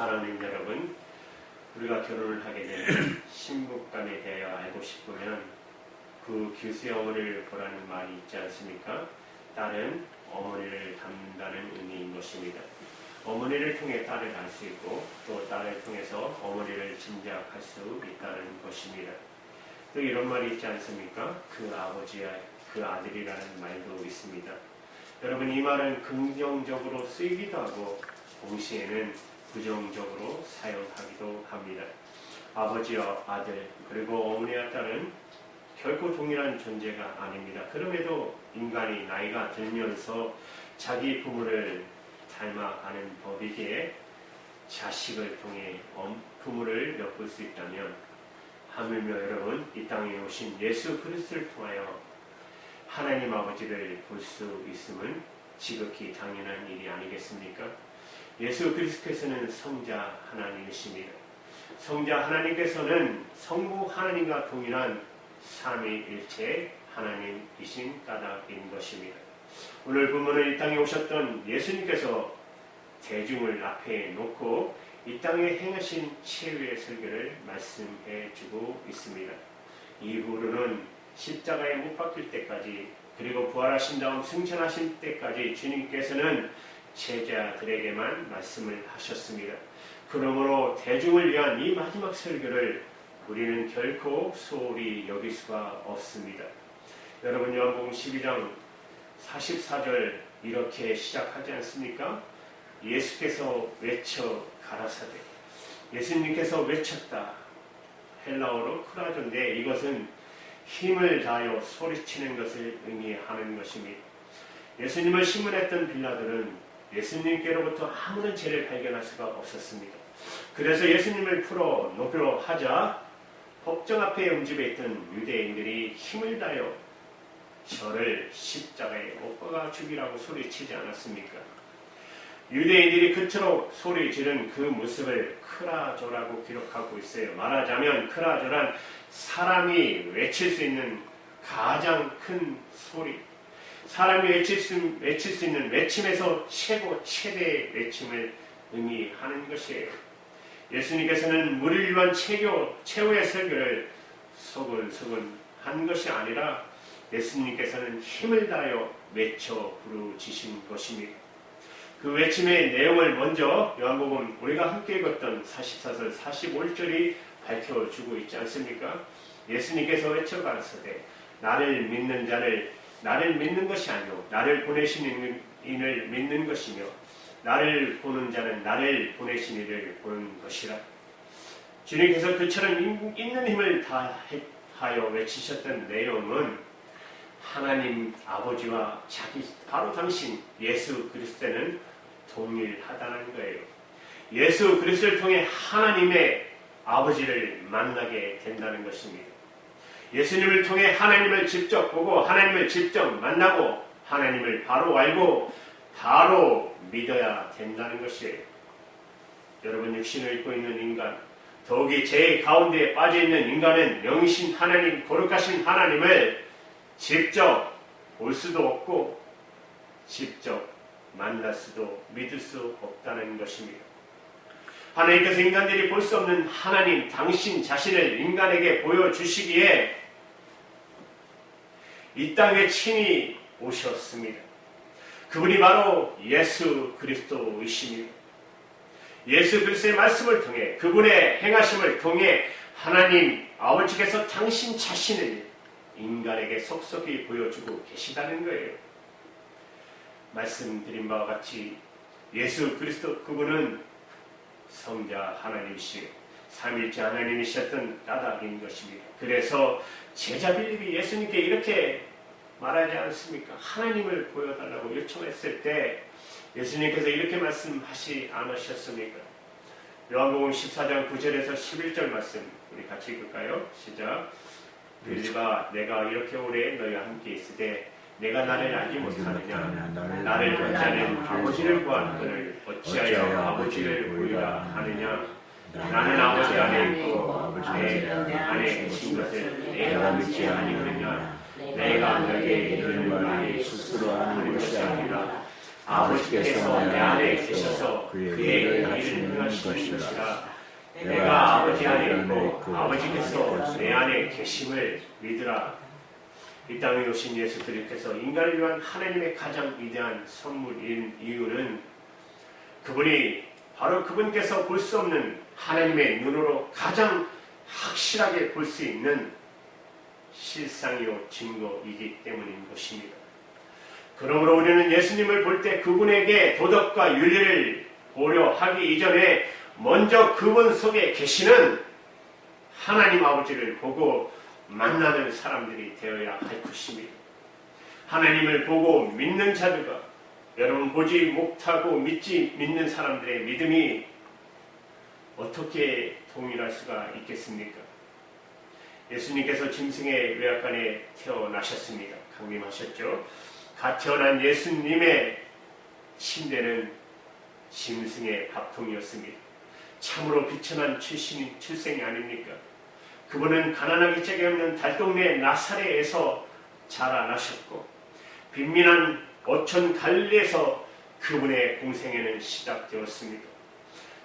사랑하는 여러분, 우리가 결혼을 하게 되면 신부감에 대하여 알고 싶으면 그 교수의 어머니를 보라는 말이 있지 않습니까? 딸은 어머니를 닮는다는 의미인 것입니다. 어머니를 통해 딸을 알 수 있고 또 딸을 통해서 어머니를 짐작할 수 있다는 것입니다. 또 이런 말이 있지 않습니까? 그 아버지야 그 아들이라는 말도 있습니다. 여러분 이 말은 긍정적으로 쓰이기도 하고 동시에는 부정적으로 사용하기도 합니다. 아버지와 아들 그리고 어머니와 딸은 결코 동일한 존재가 아닙니다. 그럼에도 인간이 나이가 들면서 자기 부모를 닮아가는 법이기에 자식을 통해 부모를 엿볼 수 있다면 하물며 여러분 이 땅에 오신 예수 그리스도를 통하여 하나님 아버지를 볼 수 있음은 지극히 당연한 일이 아니겠습니까? 예수 그리스도께서는 성자 하나님이십니다. 성자 하나님께서는 성부 하나님과 동일한 삼위일체 하나님이신 까닭인 것입니다. 오늘 본문은 이 땅에 오셨던 예수님께서 대중을 앞에 놓고 이 땅에 행하신 최후의 설교를 말씀해 주고 있습니다. 이후로는 십자가에 못 박힐 때까지 그리고 부활하신 다음 승천하신 때까지 주님께서는 제자들에게만 말씀을 하셨습니다. 그러므로 대중을 위한 이 마지막 설교를 우리는 결코 소홀히 여길 수가 없습니다. 여러분 요한복음 12장 44절 이렇게 시작하지 않습니까? 예수께서 외쳐 가라사대 예수님께서 외쳤다. 헬라어로 크라조인데 이것은 힘을 다하여 소리치는 것을 의미하는 것입니다. 예수님을 신문했던 빌라들은 예수님께로부터 아무런 죄를 발견할 수가 없었습니다. 그래서 예수님을 풀어 놓기로 하자 법정 앞에 움집해 있던 유대인들이 힘을 다하여 저를 십자가에 못 박아 죽이라고 소리치지 않았습니까? 유대인들이 그처럼 소리 지른 그 모습을 크라조라고 기록하고 있어요. 말하자면 크라조란 사람이 외칠 수 있는 가장 큰 소리. 사람이 외칠 수, 외칠 수 있는 외침에서 최고 최대의 외침을 의미하는 것이에요. 예수님께서는 무리를 위한 최고, 최후의 설교를 소근소근 한 것이 아니라 예수님께서는 힘을 다하여 외쳐 부르짖으신 것입니다. 그 외침의 내용을 먼저 요한복음 우리가 함께 읽었던 44절 45절이 밝혀주고 있지 않습니까? 예수님께서 외쳐 가라사대 나를 믿는 자를 나를 믿는 것이 아니요 나를 보내신 이를 믿는 것이며 나를 보는 자는 나를 보내신 이를 보는 것이라. 주님께서 그처럼 있는 힘을 다하여 외치셨던 내용은 하나님 아버지와 자기 바로 당신 예수 그리스도는 동일하다는 거예요. 예수 그리스도를 통해 하나님의 아버지를 만나게 된다는 것입니다. 예수님을 통해 하나님을 직접 보고 하나님을 직접 만나고 하나님을 바로 알고 바로 믿어야 된다는 것이에요. 여러분 육신을 입고 있는 인간, 더욱이 제 가운데 빠져 있는 인간은 영신 하나님, 거룩하신 하나님을 직접 볼 수도 없고 직접 만날 수도 믿을 수 없다는 것입니다. 하나님께서 인간들이 볼 수 없는 하나님 당신 자신을 인간에게 보여주시기에 이 땅에 친히 오셨습니다. 그분이 바로 예수 그리스도이십니다. 예수 그리스도의 말씀을 통해 그분의 행하심을 통해 하나님 아버지께서 당신 자신을 인간에게 속속히 보여주고 계시다는 거예요. 말씀드린 바와 같이 예수 그리스도 그분은 성자 하나님이시고 삼일째 하나님이셨던 까닭인 것입니다. 그래서 제자들이 예수님께 이렇게 말하지 않습니까? 하나님을 보여달라고 요청했을 때 예수님께서 이렇게 말씀하시 않으셨습니까? 요한복음 14장 9절에서 11절 말씀 우리 같이 읽을까요? 시작. 빌리가 내가 이렇게 오래 너희와 함께 있으되 내가 나를 알지 못하느냐 나를 본 자는 아버지를 구하는거를 어찌하여 아버지를 보이라 하느냐 나는 아버지 안에 있고 내 안에 계신 것을 내가 믿지 아니하느냐 내가 너에게 이르는 말이 스스로 하는 것이 아니라 아버지께서 내 안에 계셔서 그의 일을 하시는 것이라. 내가 아버지 안에 있고 아버지께서 내 안에 계심을 믿으라. 이 땅에 오신 예수 그리스도께서 인간을 위한 하나님의 가장 위대한 선물인 이유는 그분이 바로 그분께서 볼 수 없는 하나님의 눈으로 가장 확실하게 볼 수 있는 실상이요 증거이기 때문인 것입니다. 그러므로 우리는 예수님을 볼 때 그분에게 도덕과 윤리를 고려하기 이전에 먼저 그분 속에 계시는 하나님 아버지를 보고 만나는 사람들이 되어야 할 것입니다. 하나님을 보고 믿는 자들과 여러분 보지 못하고 믿지 믿는 사람들의 믿음이 어떻게 동일할 수가 있겠습니까? 예수님께서 짐승의 외약간에 태어나셨습니다. 강림하셨죠. 갓 태어난 예수님의 침대는 짐승의 밥통이었습니다. 참으로 비천한 출신이, 출생이 아닙니까? 그분은 가난하기 짝이 없는 달동네 나사렛에서 자라나셨고 빈민한 어촌 갈리에서 그분의 공생에는 시작되었습니다.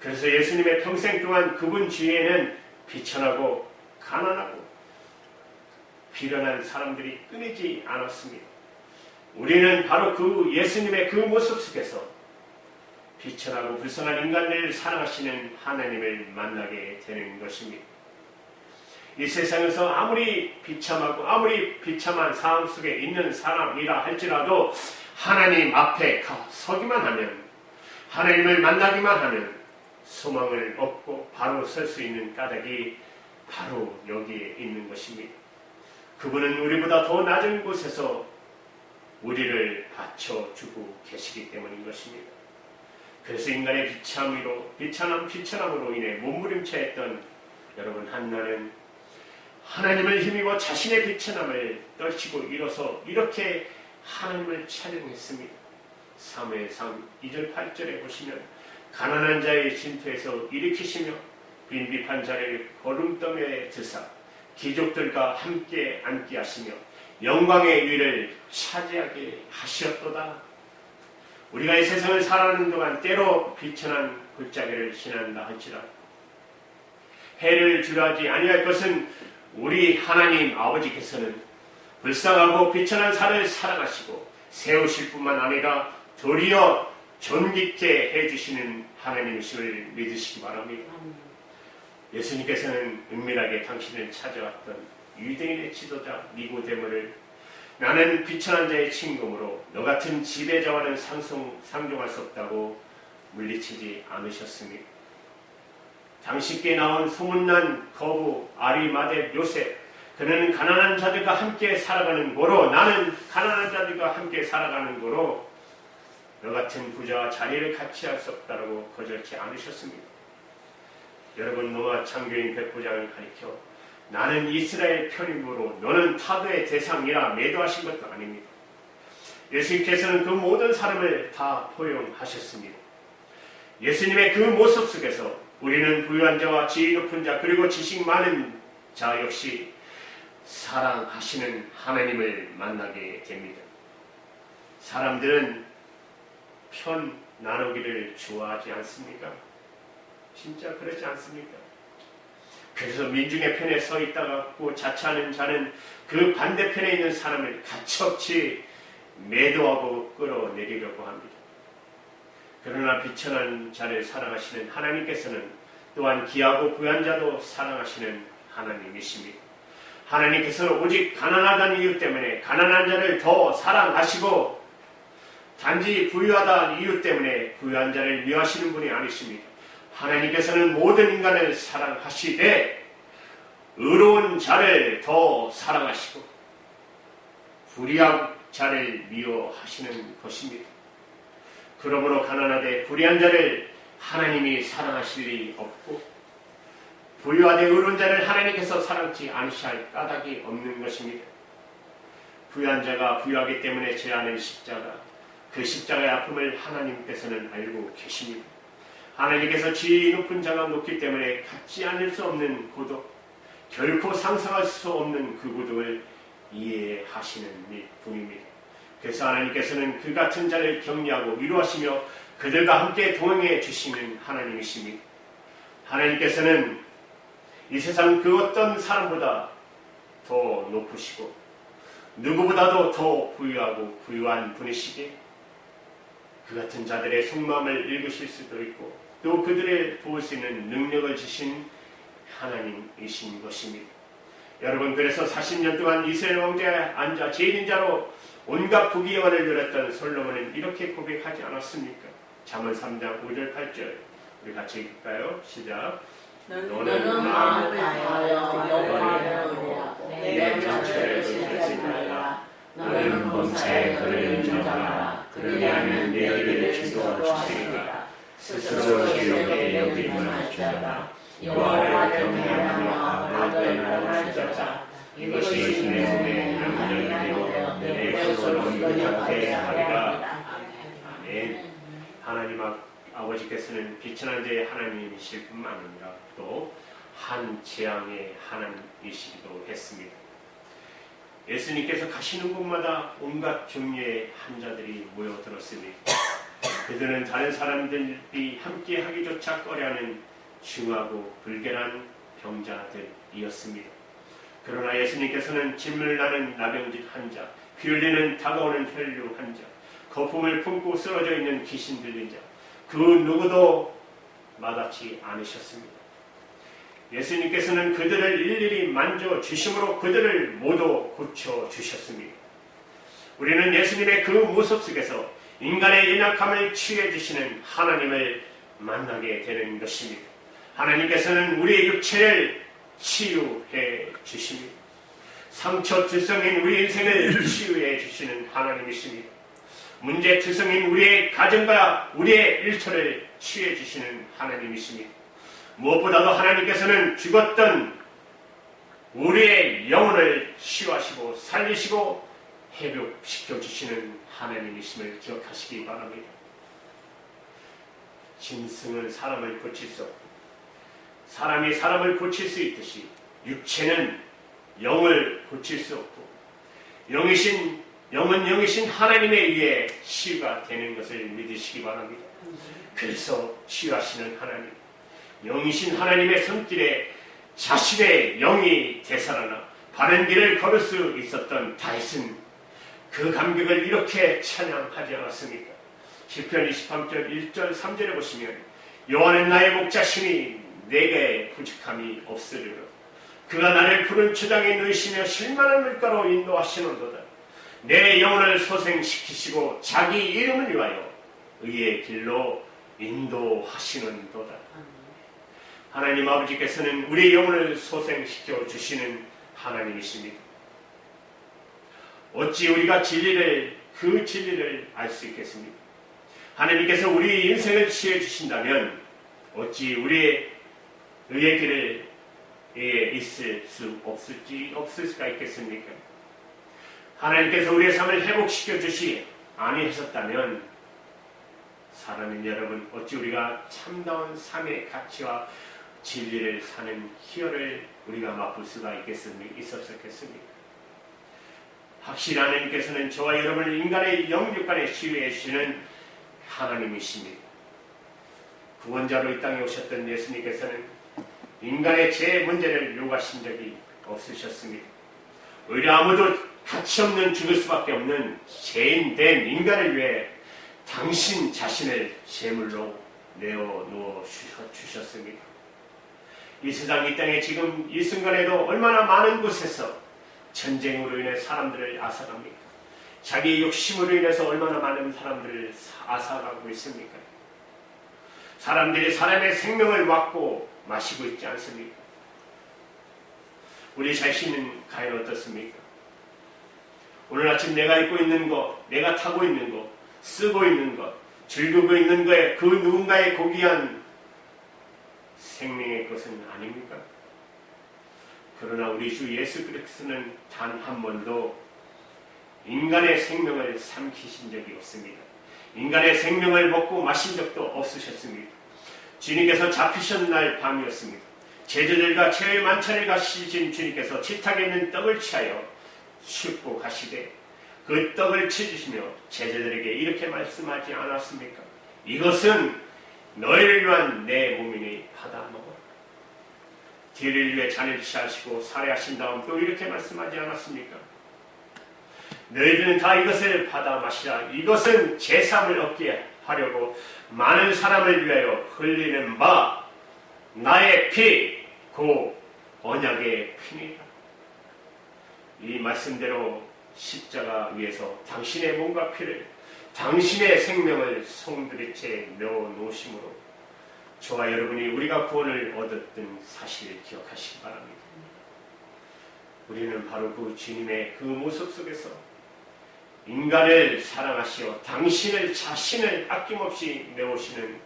그래서 예수님의 평생 동안 그분 주위에는 비천하고 가난하고 비련한 사람들이 끊이지 않았습니다. 우리는 바로 그 예수님의 그 모습 속에서 비천하고 불쌍한 인간들을 사랑하시는 하나님을 만나게 되는 것입니다. 이 세상에서 아무리 비참하고 아무리 비참한 상황 속에 있는 사람이라 할지라도 하나님 앞에 가 서기만 하면 하나님을 만나기만 하면 소망을 얻고 바로 설 수 있는 까닭이 바로 여기에 있는 것입니다. 그분은 우리보다 더 낮은 곳에서 우리를 받쳐주고 계시기 때문인 것입니다. 그래서 인간의 비참으로 비천함 비천함으로 인해 몸부림쳐했던 여러분 한나는 하나님을 힘입어 자신의 비천함을 떨치고 일어서 이렇게 하나님을 찬양했습니다. 3회상 2절 8절에 보시면 가난한 자의 진토에서 일으키시며 빈비판 자를 거름떠에 드사 귀족들과 함께 앉게 하시며 영광의 위를 차지하게 하시었도다. 우리가 이 세상을 살아가는 동안 때로 비천한 골짜기를 지난다 할지라도 해를 주라지 아니할 것은 우리 하나님 아버지께서는 불쌍하고 비천한 살을 사랑하시고 세우실 뿐만 아니라 도리어 존귀케 해주시는 하나님이심을 믿으시기 바랍니다. 예수님께서는 은밀하게 당신을 찾아왔던 유대인의 지도자 니고데모를 나는 비천한 자의 친구므로 너 같은 지배자와는 상송, 상종할 수 없다고 물리치지 않으셨습니다. 당신께 나온 소문난 거부 아리마대 요셉 그는 가난한 자들과 함께 살아가는 고로 나는 가난한 자들과 함께 살아가는 고로 너 같은 부자와 자리를 같이 할 수 없다고 거절치 않으셨습니다. 여러분 노아 창교인 백부장을 가리켜 나는 이스라엘 편입으로 너는 타도의 대상이라 매도하신 것도 아닙니다. 예수님께서는 그 모든 사람을 다 포용하셨습니다. 예수님의 그 모습 속에서 우리는 부유한 자와 지위 높은 자 그리고 지식 많은 자 역시 사랑하시는 하나님을 만나게 됩니다. 사람들은 편 나누기를 좋아하지 않습니까? 진짜 그렇지 않습니까? 그래서 민중의 편에 서 있다가 자처하는 자는 그 반대편에 있는 사람을 가차없이 매도하고 끌어내리려고 합니다. 그러나 비천한 자를 사랑하시는 하나님께서는 또한 기하고 부한 자도 사랑하시는 하나님이십니다. 하나님께서는 오직 가난하다는 이유 때문에 가난한 자를 더 사랑하시고 단지 부유하다는 이유 때문에 부유한 자를 미워하시는 분이 아니십니다. 하나님께서는 모든 인간을 사랑하시되 의로운 자를 더 사랑하시고 불의한 자를 미워하시는 것입니다. 그러므로 가난하되 불의한 자를 하나님이 사랑하실 리 없고 부유하되 의로운 자를 하나님께서 사랑치 않으실 까닭이 없는 것입니다. 부유한 자가 부유하기 때문에 제하는 십자가 그 십자가의 아픔을 하나님께서는 알고 계십니다. 하나님께서 지위 높은 자가 높기 때문에 갖지 않을 수 없는 고독, 결코 상상할 수 없는 그 고독을 이해하시는 분입니다. 그래서 하나님께서는 그 같은 자를 격려하고 위로하시며 그들과 함께 동행해 주시는 하나님이십니다. 하나님께서는 이 세상 그 어떤 사람보다 더 높으시고 누구보다도 더 부유하고 부유한 분이시기에 그 같은 자들의 속마음을 읽으실 수도 있고 또 그들의 있는 능력을 주신 하나님이신 것입니다. 여러분 그래서 40년 동안 이스라엘 왕자에 앉아 제인자로 온갖 부귀영화를 누렸던 솔로몬은 이렇게 고백하지 않았습니까? 잠언 3장 5절 8절 우리 같이 읽을까요? 시작 너는 마음을 다하여 여호와를 노래하고 내 정체를 지키지 말라. 너는 범사에 그를 인정하라. 그리하면 너희를 지도하시리라. 스스로 지옥에 여김을 할지어다. 여호와를 경외하며 아들을 주자자. 이것이 내 몸에 되고 내 스스로 인정하게 하리라. 아멘 하나님 아, 아버지께서는 비천한 자의 하나님이실 뿐만 아니라 또 한 재앙의 하나님이시기도 했습니다. 예수님께서 가시는 곳마다 온갖 종류의 환자들이 모여들었으니 그들은 다른 사람들이 함께 하기조차 꺼려하는 중하고 불결한 병자들이었습니다. 그러나 예수님께서는 진물 나는 나병짓 환자, 피 흘리는 다가오는 혈류 환자, 거품을 품고 쓰러져 있는 귀신 들린 자, 그 누구도 마다치 않으셨습니다. 예수님께서는 그들을 일일이 만져 주심으로 그들을 모두 고쳐 주셨습니다. 우리는 예수님의 그 모습 속에서 인간의 연약함을 치유해 주시는 하나님을 만나게 되는 것입니다. 하나님께서는 우리의 육체를 치유해 주십니다. 상처 투성인 우리 인생을 치유해 주시는 하나님이십니다. 문제 투성인 우리의 가정과 우리의 일처를 치유해 주시는 하나님이십니다. 무엇보다도 하나님께서는 죽었던 우리의 영혼을 치유하시고 살리시고 회복시켜 주시는 하나님이심을 기억하시기 바랍니다. 짐승은 사람을 고칠 수 없고 사람이 사람을 고칠 수 있듯이 육체는 영을 고칠 수 없고 영이신 영은 영이신 하나님에 의해 치유가 되는 것을 믿으시기 바랍니다. 그래서 치유하시는 하나님 영이신 하나님의 손길에 자신의 영이 되살아나 바른 길을 걸을 수 있었던 다윗은 그 감격을 이렇게 찬양하지 않았습니까? 시편 23절 1절 3절에 보시면 여호와는 나의 목자심이 내게 부족함이 없으리라 그가 나를 푸른 초장에 누이시며 실만한 물가로 인도하시는도다 내 영혼을 소생시키시고 자기 이름을 위하여 의의 길로 인도하시는도다 하나님 아버지께서는 우리의 영혼을 소생시켜 주시는 하나님이십니다. 어찌 우리가 진리를 그 진리를 알 수 있겠습니까? 하나님께서 우리 인생을 치해 주신다면 어찌 우리의 의의 길을 에 있을 수 없을지 없을 수가 있겠습니까? 하나님께서 우리의 삶을 회복시켜 주시 아니하셨다면 사랑하는 여러분 어찌 우리가 참다운 삶의 가치와 진리를 사는 희열을 우리가 맛볼 수가 있겠습니까? 있었겠습니까? 확실히 하나님께서는 저와 여러분을 인간의 영육간에 치유해 주시는 하나님이십니다. 구원자로 이 땅에 오셨던 예수님께서는 인간의 죄 문제를 요구하신 적이 없으셨습니다. 오히려 아무도 가치 없는 죽을 수밖에 없는 죄인 된 인간을 위해 당신 자신을 제물로 내어 놓어 주셨습니다. 이 세상 이 땅에 지금 이 순간에도 얼마나 많은 곳에서 전쟁으로 인해 사람들을 앗아갑니까? 자기 욕심으로 인해서 얼마나 많은 사람들을 앗아가고 있습니까? 사람들이 사람의 생명을 막고 마시고 있지 않습니까? 우리 자신은 과연 어떻습니까? 오늘 아침 내가 입고 있는 것, 내가 타고 있는 것, 쓰고 있는 것, 즐기고 있는 것에 그 누군가의 고귀한 생명의 것은 아닙니까? 그러나 우리 주 예수 그리스도는 단 한 번도 인간의 생명을 삼키신 적이 없습니다. 인간의 생명을 먹고 마신 적도 없으셨습니다. 주님께서 잡히신 날 밤이었습니다. 제자들과 최후의 만찬을 가시신 주님께서 식탁에 있는 떡을 취하여 씹고 가시되 그 떡을 치주시며 제자들에게 이렇게 말씀하지 않았습니까? 이것은 너희를 위한 내 몸이니 받아 먹어라. 뒤를 위해 잔을 취하시고 살해하신 다음 또 이렇게 말씀하지 않았습니까? 너희들은 다 이것을 받아 마시라. 이것은 제삼을 얻게 하려고 많은 사람을 위하여 흘리는 바 나의 피, 고 언약의 피니라. 이 말씀대로 십자가 위에서 당신의 몸과 피를 당신의 생명을 송두리째 넣어 놓으심으로 저와 여러분이 우리가 구원을 얻었던 사실을 기억하시기 바랍니다. 우리는 바로 그 주님의 그 모습 속에서 인간을 사랑하시어 당신을 자신을 아낌없이 내오시는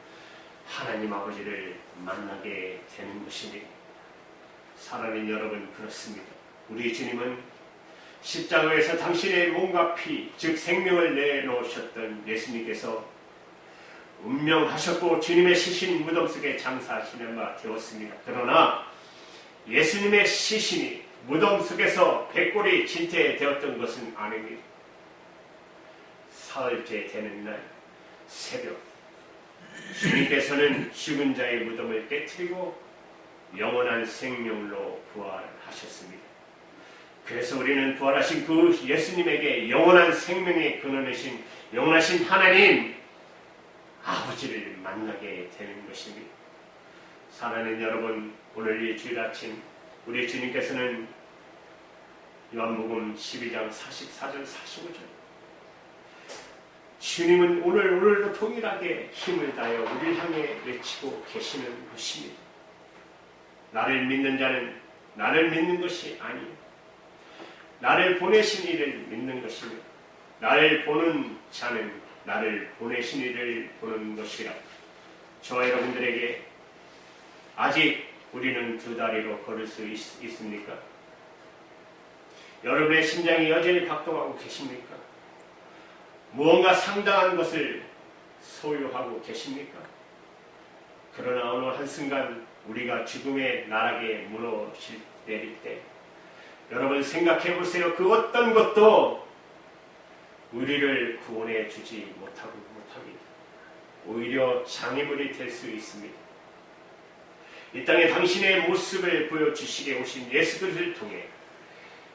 하나님 아버지를 만나게 되는 것입니다. 사랑하는 여러분 그렇습니다. 우리 주님은 십자가에서 당신의 몸과 피, 즉 생명을 내놓으셨던 예수님께서 운명하셨고 주님의 시신 무덤 속에 장사하시는 바 되었습니다. 그러나 예수님의 시신이 무덤 속에서 백골이 진퇴되었던 것은 아닙니다. 사흘째 되는 날 새벽 주님께서는 죽은 자의 무덤을 깨뜨리고 영원한 생명으로 부활하셨습니다. 그래서 우리는 부활하신 그 예수님에게 영원한 생명의 근원이신 영원하신 하나님 아버지를 만나게 되는 것입니다. 사랑하는 여러분, 오늘 이 주일 아침 우리 주님께서는 요한복음 12장 44절 45절 주님은 오늘 오늘도 동일하게 힘을 다하여 우리를 향해 외치고 계시는 것입니다. 나를 믿는 자는 나를 믿는 것이 아니요 나를 보내신 이를 믿는 것이며 나를 보는 자는 나를 보내신 이를 보는 것이라. 저와 여러분들에게 아직 우리는 두 다리로 걸을 수 있, 있습니까? 여러분의 심장이 여전히 박동하고 계십니까? 무언가 상당한 것을 소유하고 계십니까? 그러나 어느 한순간 우리가 죽음의 나락에 무너질 내릴 때 여러분 생각해 보세요. 그 어떤 것도 우리를 구원해 주지 못하고 못합니다. 오히려 장애물이 될 수 있습니다. 이 땅에 당신의 모습을 보여주시게 오신 예수 그리스도를 통해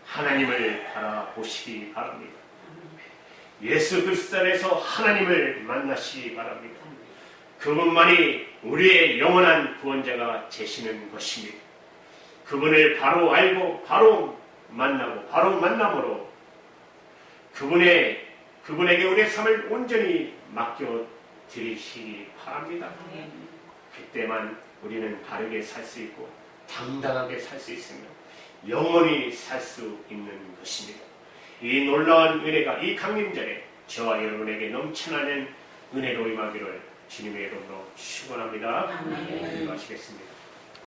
하나님을 바라보시기 바랍니다. 예수 그리스도 안에서 하나님을 만나시기 바랍니다. 그분만이 우리의 영원한 구원자가 되시는 것입니다. 그분을 바로 알고 바로 만나고 바로 만남으로 그분의 그분에게 우리의 삶을 온전히 맡겨 드리시기 바랍니다. 그때만 우리는 바르게 살 수 있고 당당하게 살 수 있으며 영원히 살 수 있는 것입니다. 이 놀라운 은혜가 이 강림절에 저와 여러분에게 넘쳐나는 은혜로 임하기를 주님의 이름으로 축원합니다. 기도하시겠습니다.